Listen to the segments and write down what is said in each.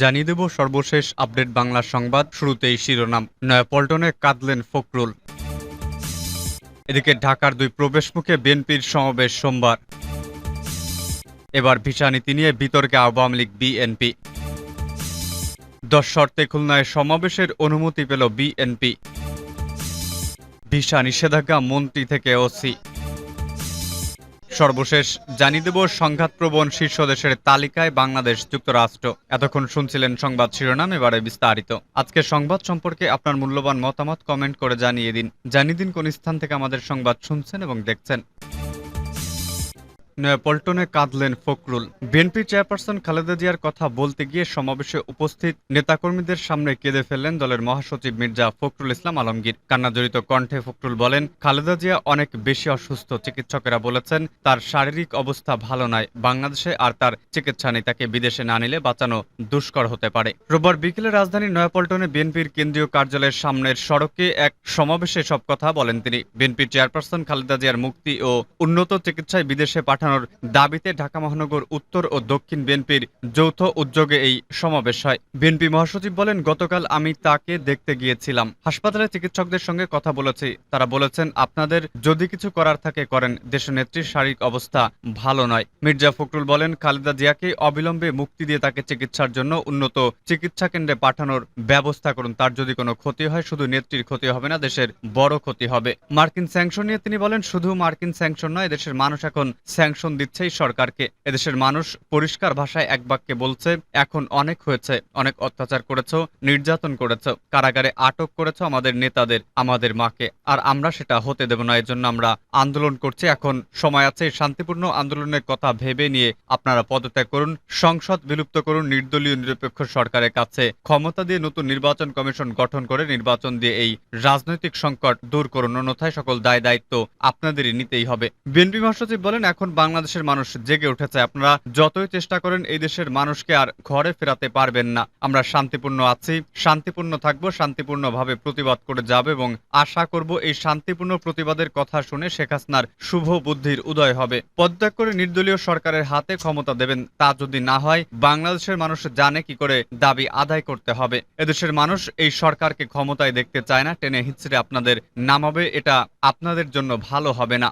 জানিয়ে দেব সর্বশেষ আপডেট বাংলা সংবাদ শুরুতেই শিরোনাম, নয়াপল্টনে কাঁদলেন ফখরুল। এদিকে ঢাকার দুই প্রবেশমুখে বিএনপির সমাবেশ সোমবার। এবার ভিসা নীতি নিয়ে বিতর্কে আওয়ামী লীগ, বিএনপি। দশ শর্তে খুলনায় সমাবেশের অনুমতি পেল বিএনপি। ভিসা নিষেধাজ্ঞা মন্ত্রী থেকে ওসি। সর্বশেষ জানিয়ে দেব, সংঘাতপ্রবণ শীর্ষ দেশের তালিকায় বাংলাদেশ যুক্তরাষ্ট্র। এতক্ষণ শুনছিলেন সংবাদ শিরোনাম, এবারে বিস্তারিত। আজকের সংবাদ সম্পর্কে আপনার মূল্যবান মতামত কমেন্ট করে জানিয়ে দিন। জানিয়ে দিন কোন স্থান থেকে আমাদের সংবাদ শুনছেন এবং দেখছেন। নয়াপল্টনে কাঁদলেন ফখরুল। বিএনপি চেয়ারপারসন খালেদা জিয়ার কথা বলতে গিয়ে সমাবেশে উপস্থিত নেতাকর্মীদের সামনে কেঁদে ফেললেন দলের মহাসচিব মির্জা ফখরুল ইসলাম আলমগীর। কান্নাজড়িত কণ্ঠে ফখরুল বলেন, খালেদা জিয়া অনেক বেশি অসুস্থ, চিকিৎসকেরা বলেছেন, তার শারীরিক অবস্থা ভালো নয়, বাংলাদেশে আর তার চিকিৎসা নেই, তাকে বিদেশে না নিলে বাঁচানো দুষ্কর হতে পারে। রোববার বিকেলে রাজধানীর নয়াপল্টনে বিএনপির কেন্দ্রীয় কার্যালয়ের সামনের সড়কে এক সমাবেশে সব কথা বলেন তিনি। বিএনপির চেয়ারপারসন খালেদা জিয়ার মুক্তি ও উন্নত চিকিৎসায় বিদেশে পাঠানোর দাবিতে ঢাকা মহানগর উত্তর ও দক্ষিণ বিএনপির যৌথ উদ্যোগে এই সমাবেশ হয়। বিএনপি মহাসচিব বলেন, গতকাল আমি তাকে দেখতে গিয়েছিলাম। হাসপাতালে চিকিৎসকদের সঙ্গে কথা বলেছি। তারা বলেছেন, আপনাদের যদি কিছু করার থাকে, করেন। দেশনেত্রীর শারীরিক অবস্থা ভালো নয়। মির্জা ফখরুল বলেন, খালেদা জিয়াকে অবিলম্বে মুক্তি দিয়ে তাকে চিকিৎসার জন্য উন্নত চিকিৎসা কেন্দ্রে পাঠানোর ব্যবস্থা করুন। তার যদি কোনো ক্ষতি হয়, শুধু নেত্রীর ক্ষতি হবে না, দেশের বড় ক্ষতি হবে। মার্কিন স্যাংশন নিয়ে তিনি বলেন, শুধু মার্কিন স্যাংশন নয়, দেশের মানুষ এখন স্যাংশন দিচ্ছেই সরকারকে। এদেশের মানুষ পরিষ্কার ভাষায় এক বাক্যে বলছে, এখন অনেক হয়েছে, অনেক অত্যাচার করেছ, নির্যাতন করেছ, কারাগারে আটক করেছ আমাদের নেতাদের, আমাদের মাকে, আর আমরা সেটা হতে দেব না, এজন্য আমরা আন্দোলন করছি। এখন সময় আছে শান্তিপূর্ণ আন্দোলনের কথা ভেবে নিয়ে আপনারা পদত্যাগ করুন, সংসদ বিলুপ্ত করুন, নির্দলীয় নিরপেক্ষ সরকারের কাছে ক্ষমতা দিয়ে নতুন নির্বাচন কমিশন গঠন করে নির্বাচন দিয়ে এই রাজনৈতিক সংকট দূর করুন। অন্যথায় সকল দায় দায়িত্ব আপনাদেরই নিতেই হবে। বিএনপি মহাসচিব বলেন, এখন বাংলাদেশের মানুষ জেগে উঠেছে। আপনারা যতই চেষ্টা করেন, এই দেশের মানুষকে আর ঘরে ফেরাতে পারবেন না। আমরা শান্তিপূর্ণ আছি, শান্তিপূর্ণ থাকব, শান্তিপূর্ণভাবে প্রতিবাদ করে যাব এবং আশা করব এই শান্তিপূর্ণ প্রতিবাদের কথা শুনে শেখ হাসিনার শুভ বুদ্ধির উদয় হবে। পদত্যাগ করে নির্দলীয় সরকারের হাতে ক্ষমতা দেবেন তা যদি না হয়, বাংলাদেশের মানুষ জানে কি করে দাবি আদায় করতে হবে। এদেশের মানুষ এই সরকারকে ক্ষমতায় দেখতে চায় না, টেনে হিচড়ে আপনাদের নামাবে, এটা আপনাদের জন্য ভালো হবে না।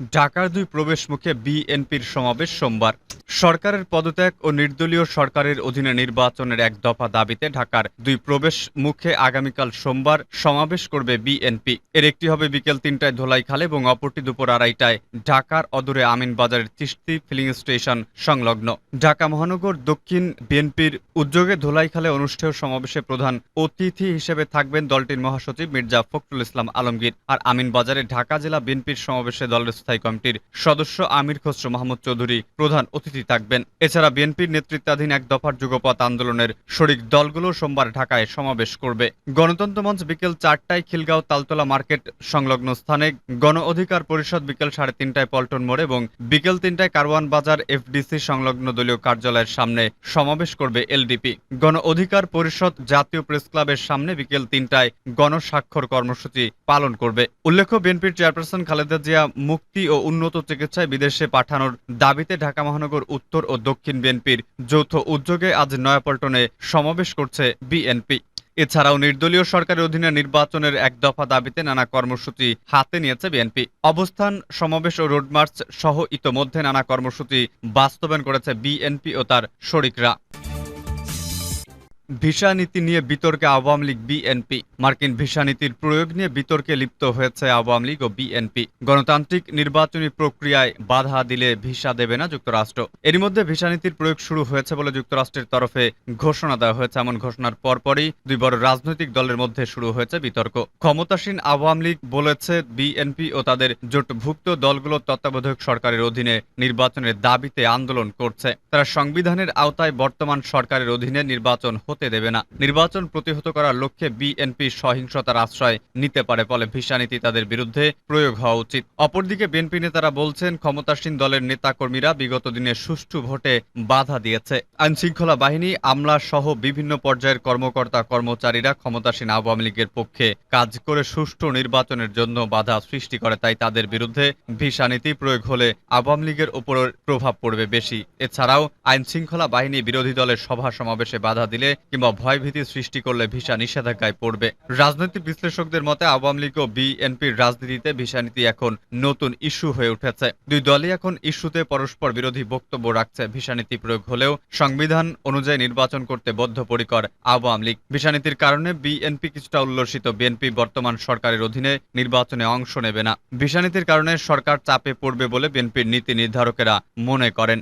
ঢাকার দুই প্রবেশ মুখে বিএনপির সমাবেশ সোমবার। সরকারের পদত্যাগ ও নির্দলীয় সরকারের অধীনে নির্বাচনের এক দফা দাবিতে ঢাকার দুই প্রবেশ মুখে আগামীকাল সোমবার সমাবেশ করবে বিএনপি। এর একটি হবে বিকেল তিনটায় ধোলাইখালে এবং অপরটি দুপুর আড়াইটায় ঢাকার অদূরে আমিন বাজারের তিস্তি ফিলিং স্টেশন সংলগ্ন। ঢাকা মহানগর দক্ষিণ বিএনপির উদ্যোগে ধোলাইখালে অনুষ্ঠেয় সমাবেশে প্রধান অতিথি হিসেবে থাকবেন দলটির মহাসচিব মির্জা ফখরুল ইসলাম আলমগীর। আর আমিন বাজারে ঢাকা জেলা বিএনপির সমাবেশে দলের স্থায়ী কমিটির সদস্য আমির খসরু মাহমুদ চৌধুরী প্রধান অতিথি থাকবেন। এছাড়া বিএনপির নেতৃত্বাধীন এক দফার যুগপথ আন্দোলনের শরিক দলগুলো সোমবার ঢাকায় সমাবেশ করবে। গণতন্ত্র মঞ্চ বিকেল চারটায় খিলগাঁও তালতলা মার্কেট সংলগ্ন স্থানে গণ অধিকার পরিষদ বিকেল সাড়ে তিনটায় পল্টন মোড় এবং বিকেল তিনটায় কারওয়ান বাজার এফডিসি সংলগ্ন দলীয় কার্যালয়ের সামনে সমাবেশ করবে এলডিপি। গণ অধিকার পরিষদ জাতীয় প্রেস ক্লাবের সামনে বিকেল তিনটায় গণস্বাক্ষর কর্মসূচি পালন করবে। উল্লেখ্য, বিএনপির চেয়ারপারসন খালেদা জিয়া মুক্তি ও উন্নত চিকিৎসায় বিদেশে পাঠানোর দাবিতে ঢাকা মহানগর উত্তর ও দক্ষিণ বিএনপির যৌথ উদ্যোগে আজ নয়াপল্টনে সমাবেশ করছে বিএনপি। এছাড়াও নির্দলীয় সরকারের অধীনে নির্বাচনের এক দফা দাবিতে নানা কর্মসূচি হাতে নিয়েছে বিএনপি। অবস্থান, সমাবেশ ও রোডমার্চ সহ ইতোমধ্যে নানা কর্মসূচি বাস্তবায়ন করেছে বিএনপি ও তার শরিকরা। ভিসা নীতি নিয়ে বিতর্কে আওয়ামী লীগ, বিএনপি। মার্কিন ভিসা নীতির প্রয়োগ নিয়ে বিতর্কে লিপ্ত হয়েছে আওয়ামী লীগ ও বিএনপি। গণতান্ত্রিক নির্বাচনী প্রক্রিয়ায় বাধা দিলে ভিসা দেবে না যুক্তরাষ্ট্র। এরই মধ্যে ভিসা নীতির প্রয়োগ শুরু হয়েছে বলে যুক্তরাষ্ট্রের তরফে ঘোষণা দেওয়া হয়েছে। এমন ঘোষণার পরপরই দুই বড় রাজনৈতিক দলের মধ্যে শুরু হয়েছে বিতর্ক। ক্ষমতাসীন আওয়ামী লীগ বলেছে বিএনপি ও তাদের জোটভুক্ত দলগুলো তত্ত্বাবধায়ক সরকারের অধীনে নির্বাচনের দাবিতে আন্দোলন করছে। তারা সংবিধানের আওতায় বর্তমান সরকারের অধীনে নির্বাচন হতে হতে দেবে না। নির্বাচন প্রতিহত করার লক্ষ্যে বিএনপি সহিংসতার আশ্রয় নিতে পারে ফলে ভিসা নীতি তাদের বিরুদ্ধে প্রয়োগ হওয়া উচিত। অপরদিকে বিএনপি নেতারা বলছেন, ক্ষমতাসীন দলের নেতাকর্মীরা বিগত দিনে সুষ্ঠু ভোটে বাধা দিয়েছে। আইন শৃঙ্খলা বাহিনী, আমলা সহ বিভিন্ন পর্যায়ের কর্মকর্তা কর্মচারীরা ক্ষমতাসীন আওয়ামী লীগের পক্ষে কাজ করে সুষ্ঠু নির্বাচনের জন্য বাধা সৃষ্টি করে, তাই তাদের বিরুদ্ধে ভিসা নীতি প্রয়োগ হলে আওয়ামী লীগের উপর প্রভাব পড়বে বেশি। এছাড়াও আইন শৃঙ্খলা বাহিনী বিরোধী দলের সভা সমাবেশে বাধা দিলে কিংবা ভয়ভীতি সৃষ্টি করলে ভিসা নিষেধাজ্ঞায় পড়বে। রাজনৈতিক বিশ্লেষকদের মতে আওয়ামী লীগ ও বিএনপির রাজনীতিতে ভিসা নীতি এখন নতুন ইস্যু হয়ে উঠেছে। দুই দলই এখন ইস্যুতে পরস্পর বিরোধী বক্তব্য রাখছে। ভিসা নীতি প্রয়োগ হলেও সংবিধান অনুযায়ী নির্বাচন করতে বদ্ধপরিকর আওয়ামী লীগ। ভিসা নীতির কারণে বিএনপি কিছুটা উল্লসিত। বিএনপি বর্তমান সরকারের অধীনে নির্বাচনে অংশ নেবে না। ভিসা নীতির কারণে সরকার চাপে পড়বে বলে বিএনপির নীতি নির্ধারকেরা মনে করেন।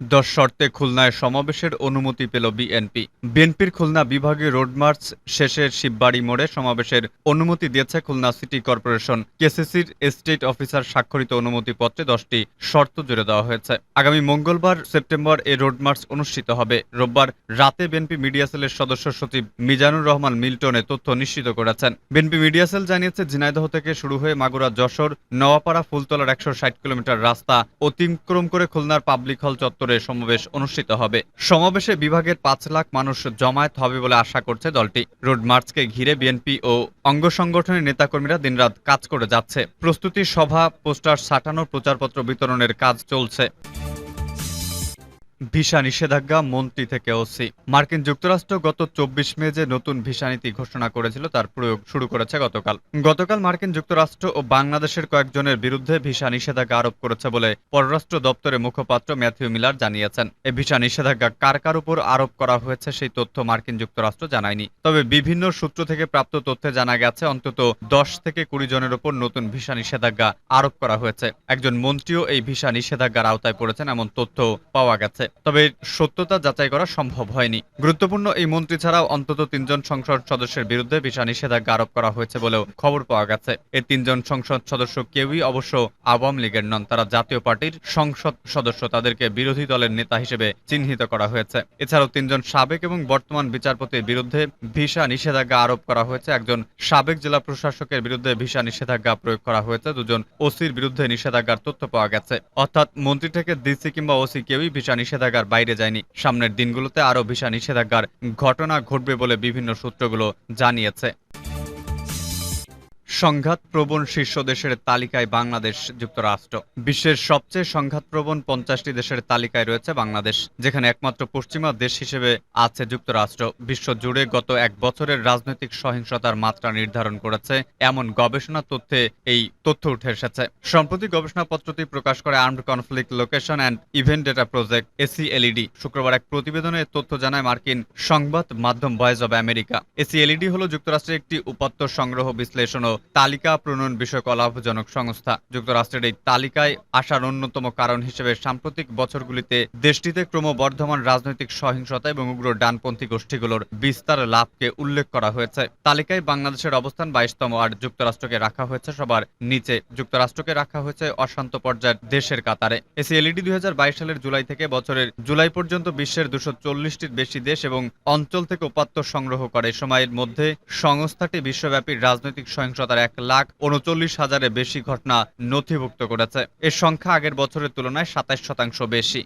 দশ শর্তে খুলনায় সমাবেশের অনুমতি পেল বিএনপি। বিএনপির খুলনা বিভাগীয় রোড মার্চ শেষের শিববাড়ি মোড়ে সমাবেশের অনুমতি দিয়েছে খুলনা সিটি কর্পোরেশন। কেসিসির স্টেট অফিসার স্বাক্ষরিত অনুমতিপত্রে দশটি শর্ত জুড়ে দেওয়া হয়েছে। আগামী মঙ্গলবার সেপ্টেম্বর এ রোড মার্চ অনুষ্ঠিত হবে। রোববার রাতে বিএনপি মিডিয়া সেলের সদস্য সচিব মিজানুর রহমান মিল্টনে তথ্য নিশ্চিত করেছেন। বিএনপি মিডিয়া সেল জানিয়েছে, ঝিনাইদহ থেকে শুরু হয়ে মাগুরা, যশোর, নওয়াপাড়া, ফুলতলার একশো ষাট কিলোমিটার রাস্তা অতিক্রম করে খুলনার পাবলিক হল চত্বরে সমাবেশ অনুষ্ঠিত হবে। সমাবেশে বিভাগের পাঁচ লাখ মানুষ জমায়েত হবে বলে আশা করছে দলটি। রোড মার্চকে ঘিরে বিএনপি ও অঙ্গ সংগঠনের নেতাকর্মীরা দিনরাত কাজ করে যাচ্ছে। প্রস্তুতি সভা, পোস্টার সাটানো প্রচারপত্র বিতরণের কাজ চলছে। ভিসা নিষেধাজ্ঞা মন্ত্রী থেকে ওসি। মার্কিন যুক্তরাষ্ট্র গত চব্বিশ মে যে নতুন ভিসা নীতি ঘোষণা করেছিল, তার প্রয়োগ শুরু করেছে গতকাল। গতকাল মার্কিন যুক্তরাষ্ট্র ও বাংলাদেশের কয়েকজনের বিরুদ্ধে ভিসা নিষেধাজ্ঞা আরোপ করেছে বলে পররাষ্ট্র দপ্তরের মুখপাত্র ম্যাথিউ মিলার জানিয়েছেন। এই ভিসা নিষেধাজ্ঞা কার কার উপর আরোপ করা হয়েছে সেই তথ্য মার্কিন যুক্তরাষ্ট্র জানায়নি। তবে বিভিন্ন সূত্র থেকে প্রাপ্ত তথ্যে জানা গেছে, অন্তত দশ থেকে কুড়ি জনের উপর নতুন ভিসা নিষেধাজ্ঞা আরোপ করা হয়েছে। একজন মন্ত্রীও এই ভিসা নিষেধাজ্ঞার আওতায় পড়েছেন, এমন তথ্য পাওয়া গেছে। তবে সত্যতা যাচাই করা সম্ভব হয়নি। গুরুত্বপূর্ণ এই মন্ত্রী ছাড়াও অন্তত তিনজন সংসদ সদস্যের বিরুদ্ধে ভিসা নিষেধাজ্ঞা আরোপ করা হয়েছে বলেও খবর পাওয়া গেছে। এই তিনজন সংসদ সদস্য কেউই অবশ্য আওয়ামী লীগের নন, তারা জাতীয় পার্টির সংসদ সদস্য। তাদেরকে বিরোধী দলের নেতা হিসেবে চিহ্নিত করা হয়েছে। এছাড়াও তিনজন সাবেক এবং বর্তমান বিচারপতির বিরুদ্ধে ভিসা নিষেধাজ্ঞা আরোপ করা হয়েছে। একজন সাবেক জেলা প্রশাসকের বিরুদ্ধে ভিসা নিষেধাজ্ঞা প্রয়োগ করা হয়েছে। দুজন ওসির বিরুদ্ধে নিষেধাজ্ঞার তথ্য পাওয়া গেছে। অর্থাৎ মন্ত্রী থেকে ডিসি কিংবা ওসি কেউই ভিসা নিষেধাজ্ঞার বাইরে যায়নি। সামনের দিনগুলোতে আরও ভিসা নিষেধাজ্ঞার ঘটনা ঘটবে বলে বিভিন্ন সূত্রগুলো জানিয়েছে। সংঘাতপ্রবণ শীর্ষ দেশের তালিকায় বাংলাদেশ যুক্তরাষ্ট্র। বিশ্বের সবচেয়ে সংঘাতপ্রবণ পঞ্চাশটি দেশের তালিকায় রয়েছে বাংলাদেশ, যেখানে একমাত্র পশ্চিমা দেশ হিসেবে আছে যুক্তরাষ্ট্র। বিশ্ব জুড়ে গত এক বছরের রাজনৈতিক সহিংসতার মাত্রা নির্ধারণ করেছে, এমন গবেষণা তথ্যে এই তথ্য উঠে এসেছে। সম্প্রতি গবেষণাপত্রটি প্রকাশ করে armed conflict location and event data project, ACLED. শুক্রবার এক প্রতিবেদনে তথ্য জানায় মার্কিন সংবাদ মাধ্যম ভয়েস অব আমেরিকা। এসিএলইডি হল যুক্তরাষ্ট্রের একটি উপাত্ত সংগ্রহ বিশ্লেষণ ও তালিকা প্রণয়ন বিষয়ক অলাভজনক সংস্থা। যুক্তরাষ্ট্রের এই তালিকায় আসার অন্যতম কারণ হিসেবে সাম্প্রতিক বছরগুলিতে দেশটিতে ক্রমবর্ধমান রাজনৈতিক সহিংসতা এবং উগ্র ডানপন্থী গোষ্ঠীগুলোর বিস্তার লাভকে উল্লেখ করা হয়েছে। তালিকায় বাংলাদেশের অবস্থান বাইশতম আর যুক্তরাষ্ট্রকে রাখা হয়েছে সবার নিচে। যুক্তরাষ্ট্রকে রাখা হয়েছে অশান্ত পর্যায়ের দেশের কাতারে। এসি এলইডি দুই সালের জুলাই থেকে বছরের জুলাই পর্যন্ত বিশ্বের দুশো চল্লিশটির বেশি দেশ এবং অঞ্চল থেকে উপাত্ত সংগ্রহ করে। সময়ের মধ্যে সংস্থাটি বিশ্বব্যাপী রাজনৈতিক সহিংসতার এক লাখ উনচল্লিশ হাজারের বেশি ঘটনা নথিভুক্ত করেছে। এর সংখ্যা আগের বছরের তুলনায় সাতাশ শতাংশ বেশি।